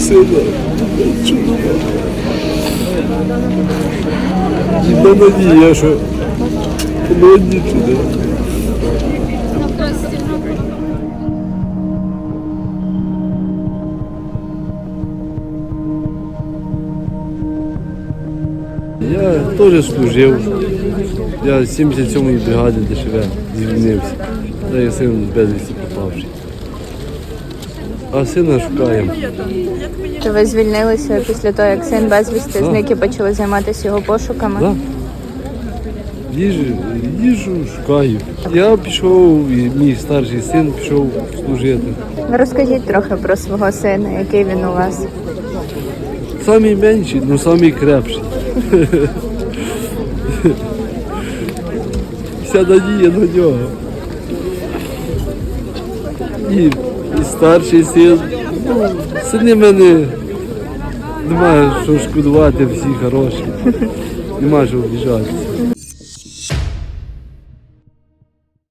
Сина чудово. Ніде надія, що молоді туди. Я теж служив. Я з 77-ї бригади ДШВ звільнився. Та я син безвісті пропавший. А сина шукаємо. То ви звільнилися після того, як син безвісти зник і почали займатися його пошуками? Да. Їжу, їжу шукаю. Я пішов, і мій старший син пішов служити. Розкажіть трохи про свого сина, який він у вас. Самий менший, але самий крепший. Вся надія на нього. І, і старший син. Ну, сини мене немає що шкодувати, всі хороші. Нема що обіжатися.